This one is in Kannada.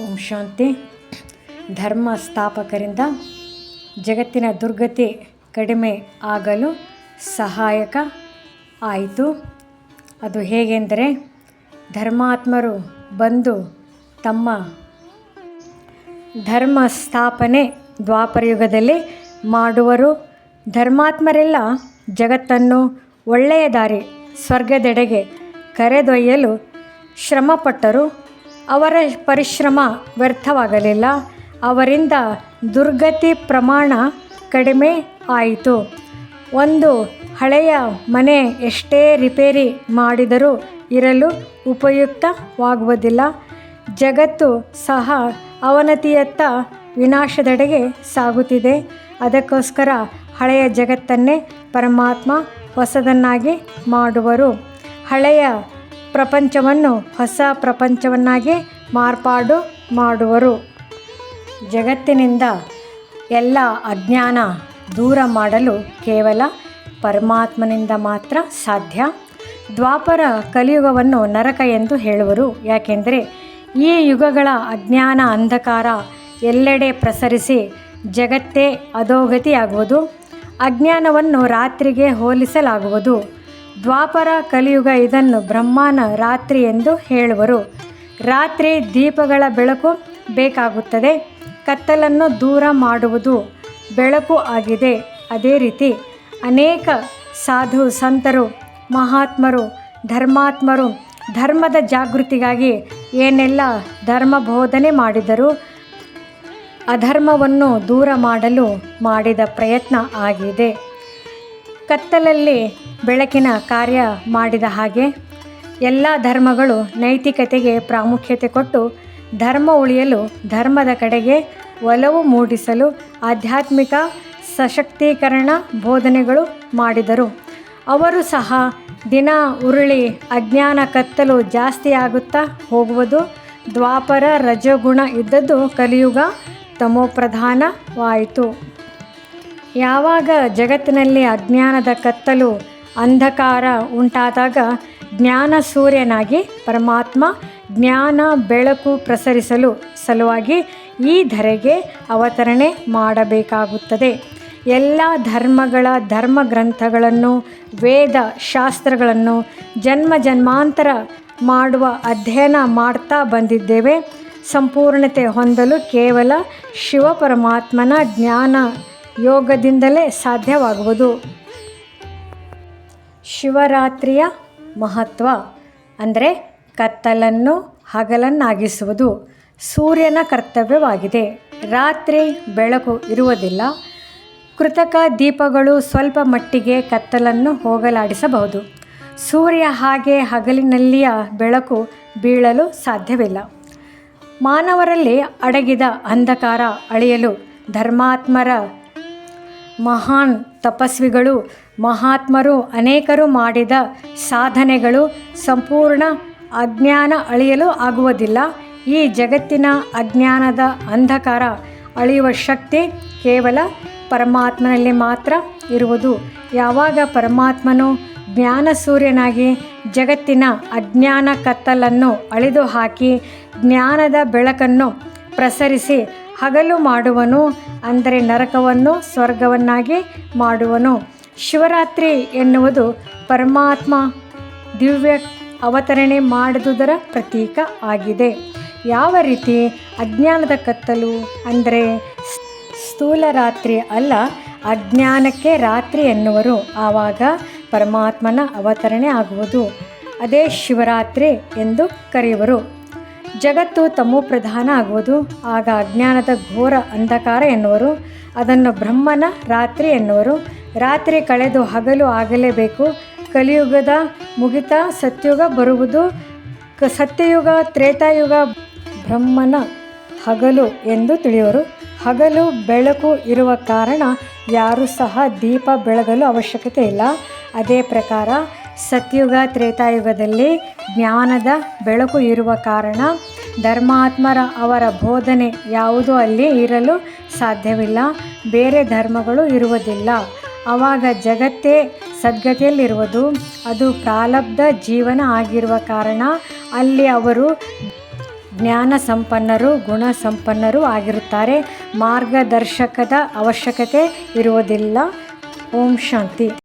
ಓಂ ಶಾಂತಿ. ಧರ್ಮ ಸ್ಥಾಪಕರಿಂದ ಜಗತ್ತಿನ ದುರ್ಗತಿ ಕಡಿಮೆ ಆಗಲು ಸಹಾಯಕ ಆಯಿತು. ಅದು ಹೇಗೆಂದರೆ ಧರ್ಮಾತ್ಮರು ಬಂದು ತಮ್ಮ ಧರ್ಮ ಸ್ಥಾಪನೆ ದ್ವಾಪರಯುಗದಲ್ಲಿ ಮಾಡುವರು. ಧರ್ಮಾತ್ಮರೆಲ್ಲ ಜಗತ್ತನ್ನು ಒಳ್ಳೆಯ ದಾರಿ, ಸ್ವರ್ಗದೆಡೆಗೆ ಕರೆದೊಯ್ಯಲು ಶ್ರಮಪಟ್ಟರು. ಅವರ ಪರಿಶ್ರಮ ವ್ಯರ್ಥವಾಗಲಿಲ್ಲ. ಅವರಿಂದ ದುರ್ಗತಿ ಪ್ರಮಾಣ ಕಡಿಮೆ ಆಯಿತು. ಒಂದು ಹಳೆಯ ಮನೆ ಎಷ್ಟೇ ರಿಪೇರಿ ಮಾಡಿದರೂ ಇರಲು ಉಪಯುಕ್ತವಾಗುವುದಿಲ್ಲ. ಜಗತ್ತು ಸಹ ಅವನತಿಯತ್ತ ವಿನಾಶದೆಡೆಗೆ ಸಾಗುತ್ತಿದೆ. ಅದಕ್ಕೋಸ್ಕರ ಹಳೆಯ ಜಗತ್ತನ್ನೇ ಪರಮಾತ್ಮ ಹೊಸದನ್ನಾಗಿ ಮಾಡುವರು. ಹಳೆಯ ಪ್ರಪಂಚವನ್ನು, ಹೊಸ ಪ್ರಪಂಚವನ್ನಾಗಿ ಮಾರ್ಪಾಡು ಮಾಡುವರು. ಜಗತ್ತಿನಿಂದ ಎಲ್ಲ ಅಜ್ಞಾನ ದೂರ ಮಾಡಲು ಕೇವಲ ಪರಮಾತ್ಮನಿಂದ ಮಾತ್ರ ಸಾಧ್ಯ. ದ್ವಾಪರ ಕಲಿಯುಗವನ್ನು ನರಕ ಎಂದು ಹೇಳುವರು. ಯಾಕೆಂದರೆ ಈ ಯುಗಗಳ ಅಜ್ಞಾನ ಅಂಧಕಾರ ಎಲ್ಲೆಡೆ ಪ್ರಸರಿಸಿ ಜಗತ್ತೇ ಅಧೋಗತಿಯಾಗುವುದು. ಅಜ್ಞಾನವನ್ನು ರಾತ್ರಿಗೆ ಹೋಲಿಸಲಾಗುವುದು. ದ್ವಾಪರ ಕಲಿಯುಗ ಇದನ್ನು ಬ್ರಹ್ಮಾನ ರಾತ್ರಿ ಎಂದು ಹೇಳುವರು. ರಾತ್ರಿ ದೀಪಗಳ ಬೆಳಕು ಬೇಕಾಗುತ್ತದೆ, ಕತ್ತಲನ್ನು ದೂರ ಮಾಡುವುದು ಬೆಳಕು ಆಗಿದೆ. ಅದೇ ರೀತಿ ಅನೇಕ ಸಾಧು ಸಂತರು, ಮಹಾತ್ಮರು, ಧರ್ಮಾತ್ಮರು ಧರ್ಮದ ಜಾಗೃತಿಗಾಗಿ ಏನೆಲ್ಲ ಧರ್ಮ ಬೋಧನೆ ಮಾಡಿದರು ಅಧರ್ಮವನ್ನು ದೂರ ಮಾಡಲು ಮಾಡಿದ ಪ್ರಯತ್ನ ಆಗಿದೆ. ಕತ್ತಲಲ್ಲಿ ಬೆಳಕಿನ ಕಾರ್ಯ ಮಾಡಿದ ಹಾಗೆ ಎಲ್ಲ ಧರ್ಮಗಳು ನೈತಿಕತೆಗೆ ಪ್ರಾಮುಖ್ಯತೆ ಕೊಟ್ಟು ಧರ್ಮ ಉಳಿಯಲು ಧರ್ಮದ ಕಡೆಗೆ ಒಲವು ಮೂಡಿಸಲು ಆಧ್ಯಾತ್ಮಿಕ ಸಶಕ್ತೀಕರಣ ಬೋಧನೆಗಳು ಮಾಡಿದರು. ಅವರು ಸಹ ದಿನ, ಉರುಳಿ, ಅಜ್ಞಾನ ಕತ್ತಲು ಜಾಸ್ತಿಯಾಗುತ್ತಾ ಹೋಗುವುದು, ದ್ವಾಪರ ರಜಗುಣ ಇದ್ದದ್ದು ಕಲಿಯುಗ ತಮೋಪ್ರಧಾನವಾಯಿತು. ಯಾವಾಗ ಜಗತ್ತಿನಲ್ಲಿ ಅಜ್ಞಾನದ ಕತ್ತಲು ಅಂಧಕಾರ ಉಂಟಾದಾಗ ಜ್ಞಾನ ಸೂರ್ಯನಾಗಿ ಪರಮಾತ್ಮ ಜ್ಞಾನ ಬೆಳಕು ಪ್ರಸರಿಸಲು ಸಲುವಾಗಿ ಈ ಧರೆಗೆ ಅವತರಣೆ ಮಾಡಬೇಕಾಗುತ್ತದೆ. ಎಲ್ಲ ಧರ್ಮಗಳ ಧರ್ಮ ಗ್ರಂಥಗಳನ್ನು ವೇದ ಶಾಸ್ತ್ರಗಳನ್ನು ಜನ್ಮ ಜನ್ಮಾಂತರ ಮಾಡುವ ಅಧ್ಯಯನ ಮಾಡ್ತಾ ಬಂದಿದ್ದೇವೆ. ಸಂಪೂರ್ಣತೆ ಹೊಂದಲು ಕೇವಲ ಶಿವ ಪರಮಾತ್ಮನ ಜ್ಞಾನ ಯೋಗದಿಂದಲೇ ಸಾಧ್ಯವಾಗುವುದು. ಶಿವರಾತ್ರಿಯ ಮಹತ್ವ ಅಂದರೆ ಕತ್ತಲನ್ನು ಹಗಲನ್ನಾಗಿಸುವುದು ಸೂರ್ಯನ ಕರ್ತವ್ಯವಾಗಿದೆ. ರಾತ್ರಿ ಬೆಳಕು ಇರುವುದಿಲ್ಲ. ಕೃತಕ ದೀಪಗಳು ಸ್ವಲ್ಪ ಮಟ್ಟಿಗೆ ಕತ್ತಲನ್ನು ಹೋಗಲಾಡಿಸಬಹುದು. ಸೂರ್ಯ ಹಾಗೆ ಹಗಲಿನಲ್ಲಿಯ ಬೆಳಕು ಬೀಳಲು ಸಾಧ್ಯವಿಲ್ಲ. ಮಾನವರಲ್ಲಿ ಅಡಗಿದ ಅಂಧಕಾರ ಅಳೆಯಲು ಧರ್ಮಾತ್ಮರ ಮಹಾನ್ ತಪಸ್ವಿಗಳು, ಮಹಾತ್ಮರು, ಅನೇಕರು ಮಾಡಿದ ಸಾಧನೆಗಳು ಸಂಪೂರ್ಣ ಅಜ್ಞಾನ ಅಳಿಯಲು ಆಗುವುದಿಲ್ಲ. ಈ ಜಗತ್ತಿನ ಅಜ್ಞಾನದ ಅಂಧಕಾರ ಅಳಿಯುವ ಶಕ್ತಿ ಕೇವಲ ಪರಮಾತ್ಮನಲ್ಲಿ ಮಾತ್ರ ಇರುವುದು. ಯಾವಾಗ ಪರಮಾತ್ಮನು ಜ್ಞಾನ ಸೂರ್ಯನಾಗಿ ಜಗತ್ತಿನ ಅಜ್ಞಾನ ಕತ್ತಲನ್ನು ಅಳಿದು ಹಾಕಿ ಜ್ಞಾನದ ಬೆಳಕನ್ನು ಪ್ರಸರಿಸಿ ಹಗಲು ಮಾಡುವನು, ಅಂದರೆ ನರಕವನ್ನು ಸ್ವರ್ಗವನ್ನಾಗಿ ಮಾಡುವನು. ಶಿವರಾತ್ರಿ ಎನ್ನುವುದು ಪರಮಾತ್ಮ ದಿವ್ಯ ಅವತರಣೆ ಮಾಡುವುದರ ಪ್ರತೀಕ ಆಗಿದೆ. ಯಾವ ರೀತಿ ಅಜ್ಞಾನದ ಕತ್ತಲು, ಅಂದರೆ ಸ್ಥೂಲ ರಾತ್ರಿ ಅಲ್ಲ, ಅಜ್ಞಾನಕ್ಕೆ ರಾತ್ರಿ ಎನ್ನುವರು, ಆವಾಗ ಪರಮಾತ್ಮನ ಅವತರಣೆ ಆಗುವುದು. ಅದೇ ಶಿವರಾತ್ರಿ ಎಂದು ಕರೆಯುವರು. ಜಗತ್ತು ತಮೋ ಪ್ರಧಾನ ಆಗುವುದು. ಆಗ ಅಜ್ಞಾನದ ಘೋರ ಅಂಧಕಾರ ಎನ್ನುವರು. ಅದನ್ನು ಬ್ರಹ್ಮನ ರಾತ್ರಿ ಎನ್ನುವರು. ರಾತ್ರಿ ಕಳೆದು ಹಗಲು ಆಗಲೇಬೇಕು. ಕಲಿಯುಗದ ಮುಗಿತ ಸತ್ಯುಗ ಬರುವುದು. ಕ ಸತ್ಯಯುಗ, ತ್ರೇತಾಯುಗ, ಬ್ರಹ್ಮನ ಹಗಲು ಎಂದು ತಿಳಿಯುವರು. ಹಗಲು ಬೆಳಕು ಇರುವ ಕಾರಣ ಯಾರೂ ಸಹ ದೀಪ ಬೆಳಗಲು ಅವಶ್ಯಕತೆ ಇಲ್ಲ. ಅದೇ ಪ್ರಕಾರ ಸತ್ಯುಗ ತ್ರೇತಾಯುಗದಲ್ಲಿ ಜ್ಞಾನದ ಬೆಳಕು ಇರುವ ಕಾರಣ ಧರ್ಮಾತ್ಮರ ಅವರ ಬೋಧನೆ ಯಾವುದೂ ಅಲ್ಲಿ ಇರಲು ಸಾಧ್ಯವಿಲ್ಲ. ಬೇರೆ ಧರ್ಮಗಳು ಇರುವುದಿಲ್ಲ. ಆವಾಗ ಜಗತ್ತೇ ಸದ್ಗತಿಯಲ್ಲಿರುವುದು. ಅದು ಪ್ರಾಲಬ್ಧ ಜೀವನ ಆಗಿರುವ ಕಾರಣ ಅಲ್ಲಿ ಅವರು ಜ್ಞಾನ ಸಂಪನ್ನರು, ಗುಣ ಸಂಪನ್ನರು ಆಗಿರುತ್ತಾರೆ. ಮಾರ್ಗದರ್ಶಕದ ಅವಶ್ಯಕತೆ ಇರುವುದಿಲ್ಲ. ಓಂ ಶಾಂತಿ.